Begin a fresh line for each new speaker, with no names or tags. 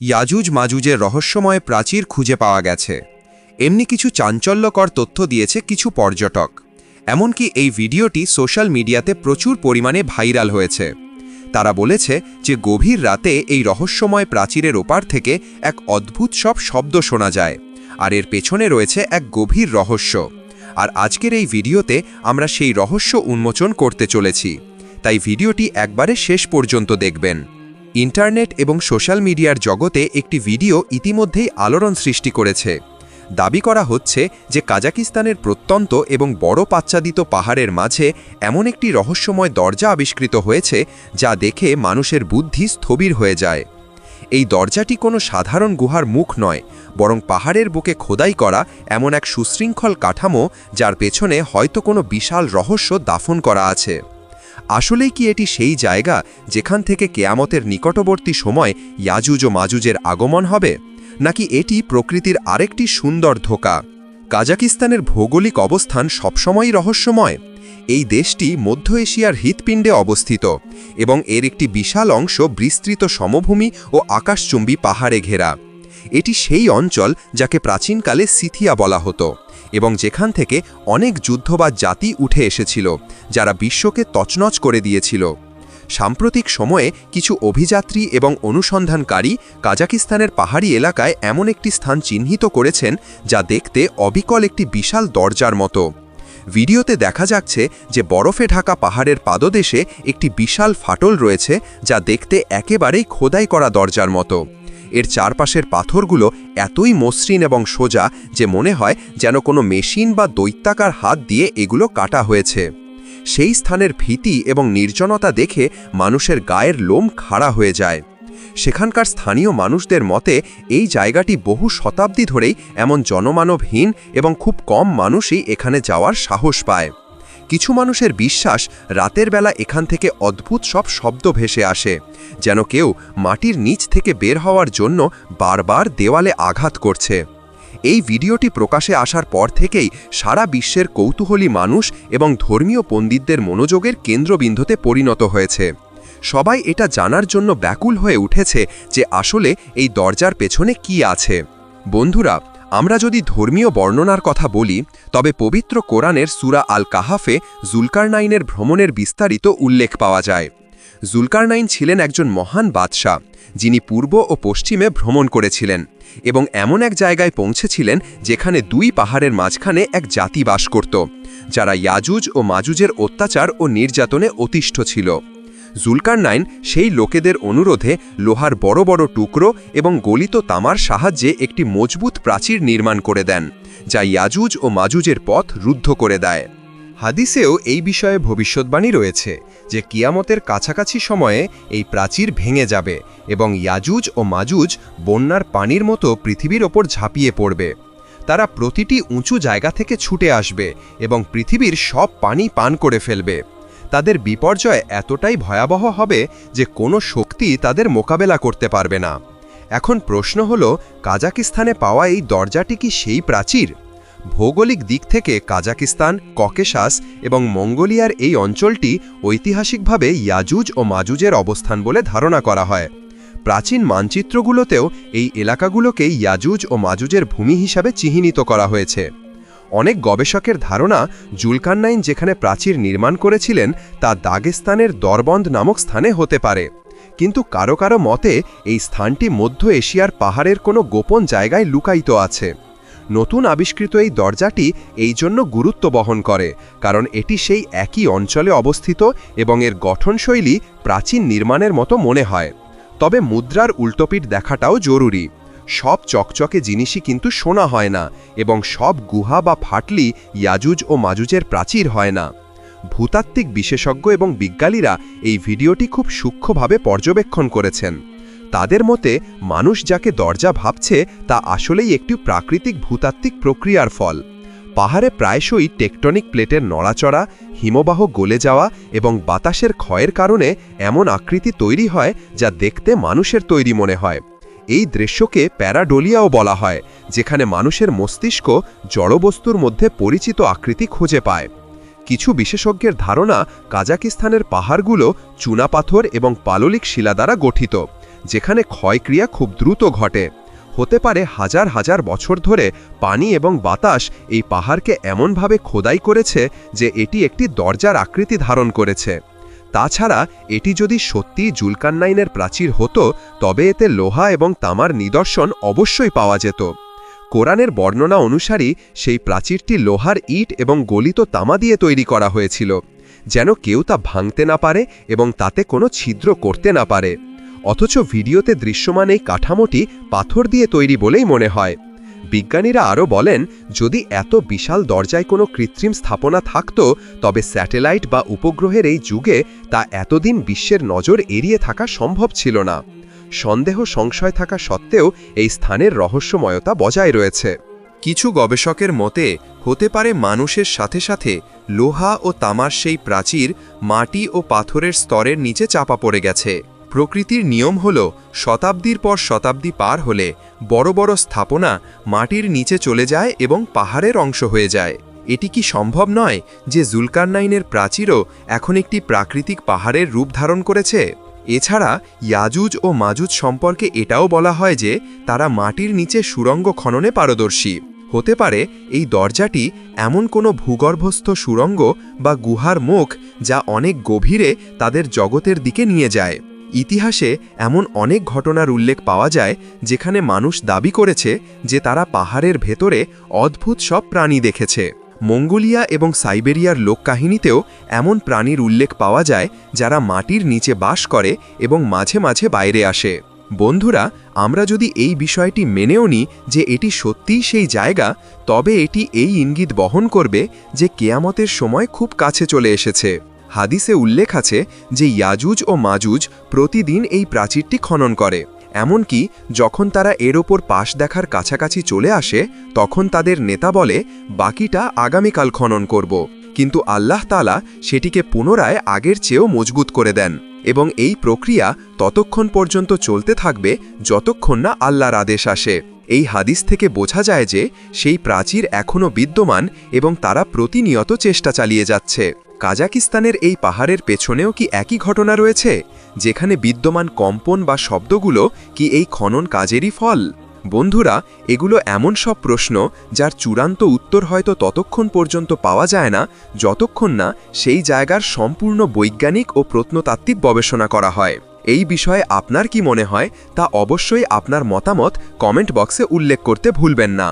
ইয়াজুজ মাজুজের রহস্যময় প্রাচীর খুঁজে পাওয়া গেছে। এমনি কিছু চাঞ্চল্যকর তথ্য দিয়েছে কিছু পর্যটক। এমনকি এই ভিডিওটি সোশ্যাল মিডিয়াতে প্রচুর পরিমাণে ভাইরাল হয়েছে। তারা বলেছে যে গভীর রাতে এই রহস্যময় প্রাচীরের ওপার থেকে এক অদ্ভুত সব শব্দ শোনা যায়, আর এর পেছনে রয়েছে এক গভীর রহস্য। আর আজকের এই ভিডিওতে আমরা সেই রহস্য উন্মোচন করতে চলেছি। তাই ভিডিওটি একবারে শেষ পর্যন্ত দেখবেন। ইন্টারনেট এবং সোশ্যাল মিডিয়ার জগতে একটি ভিডিও ইতিমধ্যেই আলোড়ন সৃষ্টি করেছে। দাবি করা হচ্ছে যে কাজাকিস্তানের প্রত্যন্ত এবং বড় পাচ্চাদিত পাহাড়ের মাঝে এমন একটি রহস্যময় দরজা আবিষ্কৃত হয়েছে যা দেখে মানুষের বুদ্ধি স্থবির হয়ে যায়। এই দরজাটি কোনো সাধারণ গুহার মুখ নয়, বরং পাহাড়ের বুকে খোদাই করা এমন এক সুশৃঙ্খল কাঠামো যার পেছনে হয়তো কোনো বিশাল রহস্য দাফন করা আছে। আসলেই কি এটি সেই জায়গা যেখান থেকে কেয়ামতের নিকটবর্তী সময় ইয়াজুজ ও মাজুজের আগমন হবে? নাকি এটি প্রকৃতির আরেকটি সুন্দর ধোকা? কাজাকিস্তানের ভৌগোলিক অবস্থান সবসময়ই রহস্যময়। এই দেশটি মধ্য এশিয়ার হৃৎপিণ্ডে অবস্থিত এবং এর একটি বিশাল অংশ বিস্তৃত সমভূমি ও আকাশচুম্বী পাহাড়ে ঘেরা। এটি সেই অঞ্চল যাকে প্রাচীনকালে সিথিয়া বলা হতো। এবং যেখান থেকে অনেক যুদ্ধ বা জাতি উঠে এসেছিল, যারা বিশ্বকে তছনছ করে দিয়েছিল। সাম্প্রতিক সময়ে কিছু অভিযাত্রী এবং অনুসন্ধানকারী কাজাকিস্তানের পাহাড়ি এলাকায় এমন একটি স্থান চিহ্নিত করেছেন, যা দেখতে অবিকল একটি বিশাল দরজার মতো। ভিডিওতে দেখা যাচ্ছে যে বরফে ঢাকা পাহাড়ের পাদদেশে একটি বিশাল ফাটল রয়েছে, যা দেখতে একেবারেই খোদাই করা দরজার মতো। এর চারপাশের পাথরগুলো এতই মসৃণ এবং সোজা যে মনে হয় যেন কোনো মেশিন বা দৈত্যাকার হাত দিয়ে এগুলো কাটা হয়েছে। সেই স্থানের ভীতি এবং নির্জনতা দেখে মানুষের গায়ের লোম খাড়া হয়ে যায়। সেখানকার স্থানীয় মানুষদের মতে, এই জায়গাটি বহু শতাব্দী ধরেই এমন জনমানবহীন এবং খুব কম মানুষই এখানে যাওয়ার সাহস পায়। কিছু মানুষের বিশ্বাস রাতের বেলা এখান থেকে অদ্ভুত সব শব্দ ভেসে আসে, যেন কেউ মাটির নিচ থেকে বের হওয়ার জন্য বারবার দেওয়ালে আঘাত করছে। এই ভিডিওটি প্রকাশে আসার পর থেকেই সারা বিশ্বের কৌতূহলী মানুষ এবং ধর্মীয় পণ্ডিতদের মনোযোগের কেন্দ্রবিন্দুতে পরিণত হয়েছে। সবাই এটা জানার জন্য ব্যাকুল হয়ে উঠেছে যে আসলে এই দরজার পেছনে কি আছে। বন্ধুরা আমরা যদি ধর্মীয় বর্ণনার কথা বলি, তবে পবিত্র কোরআনের সুরা আল কাহাফে জুলকারনাইনের ভ্রমণের বিস্তারিত উল্লেখ পাওয়া যায়। জুলকারনাইন ছিলেন একজন মহান বাদশাহ, যিনি পূর্ব ও পশ্চিমে ভ্রমণ করেছিলেন এবং এমন এক জায়গায় পৌঁছেছিলেন যেখানে দুই পাহাড়ের মাঝখানে এক জাতি বাস করত, যারা ইয়াজুজ ও মাজুজের অত্যাচার ও নির্যাতনে অতিষ্ঠ ছিল। জুলকারনাইন সেই লোকেদের অনুরোধে লোহার বড় বড় টুকরো এবং গলিত তামার সাহায্যে একটি মজবুত প্রাচীর নির্মাণ করে দেন, যা ইয়াজুজ ও মাজুজের পথ রুদ্ধ করে দেয়। হাদিসেও এই বিষয়ে ভবিষ্যৎবাণী রয়েছে যে কিয়ামতের কাছাকাছি সময়ে এই প্রাচীর ভেঙে যাবে এবং ইয়াজুজ ও মাজুজ বন্যার পানির মতো পৃথিবীর ওপর ঝাঁপিয়ে পড়বে। তারা প্রতিটি উঁচু জায়গা থেকে ছুটে আসবে এবং পৃথিবীর সব পানি পান করে ফেলবে। তাদের বিপর্যয় এতটাই ভয়াবহ হবে যে কোনো শক্তি তাদের মোকাবেলা করতে পারবে না। এখন প্রশ্ন হল, কাজাকিস্তানে পাওয়া এই দরজাটি কি সেই প্রাচীর? ভৌগোলিক দিক থেকে কাজাকিস্তান, ককেশাস এবং মঙ্গোলিয়ার এই অঞ্চলটি ঐতিহাসিকভাবে ইয়াজুজ ও মাজুজের অবস্থান বলে ধারণা করা হয়। প্রাচীন মানচিত্রগুলোতেও এই এলাকাগুলোকে ইয়াজুজ ও মাজুজের ভূমি হিসাবে চিহ্নিত করা হয়েছে। অনেক গবেষকের ধারণা জুলকান্নাইন যেখানে প্রাচীর নির্মাণ করেছিলেন, তা দাগেস্তানের দরবন্দ নামক স্থানে হতে পারে। কিন্তু কারও কারও মতে, এই স্থানটি মধ্য এশিয়ার পাহাড়ের কোনো গোপন জায়গায় লুকায়িত আছে। নতুন আবিষ্কৃত এই দরজাটি এই জন্য গুরুত্ব বহন করে, কারণ এটি সেই একই অঞ্চলে অবস্থিত এবং এর গঠনশৈলী প্রাচীন নির্মাণের মতো মনে হয়। তবে মুদ্রার উল্টোপিট দেখাটাও জরুরি। সব চকচকে জিনিসই কিন্তু শোনা হয় না এবং সব গুহা বা ফাটলি ইয়াজুজ ও মাজুজের প্রাচীর হয় না। ভূতাত্ত্বিক বিশেষজ্ঞ এবং বিজ্ঞানীরা এই ভিডিওটি খুব সূক্ষ্মভাবে পর্যবেক্ষণ করেছেন। তাদের মতে, মানুষ যাকে দরজা ভাবছে, তা আসলেই একটি প্রাকৃতিক ভূতাত্ত্বিক প্রক্রিয়ার ফল। পাহাড়ে প্রায়শই টেকটনিক প্লেটের নড়াচড়া, হিমবাহ গলে যাওয়া এবং বাতাসের ক্ষয়ের কারণে এমন আকৃতি তৈরি হয় যা দেখতে মানুষের তৈরি মনে হয়। এই দৃশ্যকে প্যারাডোলিয়াও বলা হয়, যেখানে মানুষের মস্তিষ্ক জড়বস্তুর মধ্যে পরিচিত আকৃতি খুঁজে পায়। কিছু বিশেষজ্ঞের ধারণা কাজাকিস্তানের পাহাড়গুলো চুনাপাথর এবং পাললিক শিলা দ্বারা গঠিত, যেখানে ক্ষয়ক্রিয়া খুব দ্রুত ঘটে। হতে পারে হাজার হাজার বছর ধরে পানি এবং বাতাস এই পাহাড়কে এমনভাবে খোদাই করেছে যে এটি একটি দরজার আকৃতি ধারণ করেছে। তাছাড়া এটি যদি সত্যি জুলকান্নাইনের প্রাচীর হতো, তবে এতে লোহা এবং তামার নিদর্শন অবশ্যই পাওয়া যেত। কোরআনের বর্ণনা অনুসারী সেই প্রাচীরটি লোহার ইট এবং গলিত তামা দিয়ে তৈরি করা হয়েছিল, যেন কেউ তা ভাঙতে না পারে এবং তাতে কোনো ছিদ্র করতে না পারে। অথচ ভিডিওতে দৃশ্যমান এই কাঠামোটি পাথর দিয়ে তৈরি বলেই মনে হয়। বিজ্ঞানীরা আরও বলেন, যদি এত বিশাল দরজায় কোনো কৃত্রিম স্থাপনা থাকত, তবে স্যাটেলাইট বা উপগ্রহের এই যুগে তা এতদিন বিশ্বের নজর এড়িয়ে থাকা সম্ভব ছিল না। সন্দেহ সংশয় থাকা সত্ত্বেও এই স্থানের রহস্যময়তা বজায় রয়েছে। কিছু গবেষকের মতে, হতে পারে মানুষের সাথে সাথে লোহা ও তামার সেই প্রাচীর মাটি ও পাথরের স্তরের নিচে চাপা পড়ে গেছে। প্রকৃতির নিয়ম হল, শতাব্দীর পর শতাব্দী পার হলে বড় বড় স্থাপনা মাটির নিচে চলে যায় এবং পাহাড়ের অংশ হয়ে যায়। এটি কি সম্ভব নয় যে জুলকারনাইনের প্রাচীরও এখন একটি প্রাকৃতিক পাহাড়ের রূপ ধারণ করেছে? এছাড়া ইয়াজুজ ও মাজুজ সম্পর্কে এটাও বলা হয় যে, তারা মাটির নিচে সুরঙ্গ খননে পারদর্শী। হতে পারে, এই দরজাটি এমন কোনো ভূগর্ভস্থ সুরঙ্গ বা গুহার মুখ যা অনেক গভীরে তাদের জগতের দিকে নিয়ে যায়। ইতিহাসে এমন অনেক ঘটনার উল্লেখ পাওয়া যায় যেখানে মানুষ দাবি করেছে যে তারা পাহাড়ের ভেতরে অদ্ভুত সব প্রাণী দেখেছে। মঙ্গোলিয়া এবং সাইবেরিয়ার লোককাহিনীতেও এমন প্রাণীর উল্লেখ পাওয়া যায় যারা মাটির নিচে বাস করে এবং মাঝে মাঝে বাইরে আসে। বন্ধুরা, আমরা যদি এই বিষয়টি মেনেও নিই যে এটি সত্যিই সেই জায়গা, তবে এটি এই ইঙ্গিত বহন করবে যে কেয়ামতের সময় খুব কাছে চলে এসেছে। হাদিসে উল্লেখ আছে যে ইয়াজুজ ও মাজুজ প্রতিদিন এই প্রাচীরটি খনন করে। এমনকি যখন তারা এর ওপর পাশ দেখার কাছাকাছি চলে আসে, তখন তাদের নেতা বলে, বাকিটা আগামীকাল খনন করব। কিন্তু আল্লাহ তালা সেটিকে পুনরায় আগের চেয়েও মজবুত করে দেন এবং এই প্রক্রিয়া ততক্ষণ পর্যন্ত চলতে থাকবে যতক্ষণ না আল্লাহর আদেশ আসে। এই হাদিস থেকে বোঝা যায় যে, সেই প্রাচীর এখনও বিদ্যমান এবং তারা প্রতিনিয়ত চেষ্টা চালিয়ে যাচ্ছে। কাজাকিস্তানের এই পাহাড়ের পেছনেও কি একই ঘটনা রয়েছে? যেখানে বিদ্যমান কম্পন বা শব্দগুলো কি এই খনন কাজেরই ফল? বন্ধুরা, এগুলো এমন সব প্রশ্ন যার চূড়ান্ত উত্তর হয়তো ততক্ষণ পর্যন্ত পাওয়া যায় না, যতক্ষণ না সেই জায়গার সম্পূর্ণ বৈজ্ঞানিক ও প্রত্নতাত্ত্বিক গবেষণা করা হয়। এই বিষয়ে আপনার কি মনে হয় তা অবশ্যই আপনার মতামত কমেন্ট বক্সে উল্লেখ করতে ভুলবেন না।